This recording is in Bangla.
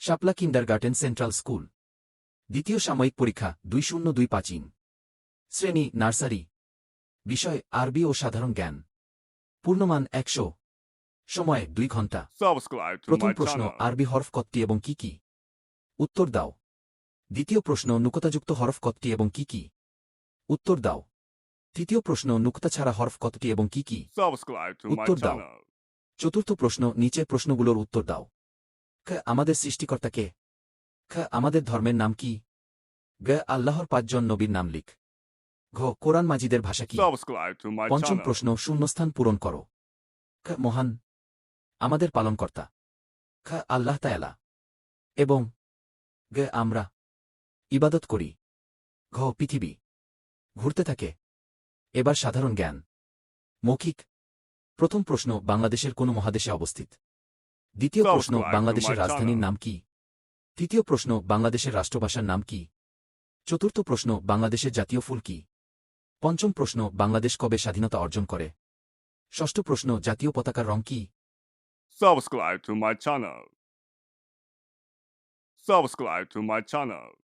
শাপলা কিন্ডারগার্টেন সেন্ট্রাল স্কুল। দ্বিতীয় সাময়িক পরীক্ষা দুই শূন্য দুই পাঁচিং শ্রেণি নার্সারি। বিষয় আরবি ও সাধারণ জ্ঞান। পূর্ণমান একশো। সময় দুই ঘণ্টা। প্রথম প্রশ্ন আরবি হরফ কতটি এবং কি কি? উত্তর দাও। দ্বিতীয় প্রশ্ন নুকতাযুক্ত হরফ কতটি এবং কি কি? উত্তর দাও। তৃতীয় প্রশ্ন নুকতা ছাড়া হরফ কতটি এবং কি কি? উত্তর দাও। চতুর্থ প্রশ্ন নিচের প্রশ্নগুলোর উত্তর দাও। খ আমাদের সৃষ্টিকর্তা কে? খ আমাদের ধর্মের নাম কি? গ আল্লাহর পাঁচজন নবীর নাম লিখ। ঘ কোরআন মাজিদের ভাষা কি? পঞ্চম প্রশ্ন শূন্যস্থান পূরণ করো। খ মহান। আমাদের পালনকর্তা। খ আল্লাহ তায়ালা এবং গে আমরা। ইবাদত করি। ঘ পৃথিবী। ঘুরতে থাকে। এবার সাধারণ জ্ঞান। মৌখিক। প্রথম প্রশ্ন বাংলাদেশের কোন মহাদেশে অবস্থিত? দ্বিতীয় প্রশ্ন বাংলাদেশের রাজধানীর নাম কি? তৃতীয় প্রশ্ন বাংলাদেশের রাষ্ট্রভাষার নাম কি? চতুর্থ প্রশ্ন বাংলাদেশের জাতীয় ফুল কি? পঞ্চম প্রশ্ন বাংলাদেশ কবে স্বাধীনতা অর্জন করে? ষষ্ঠ প্রশ্ন জাতীয় পতাকার রং কি? Subscribe to my channel. Subscribe to my channel.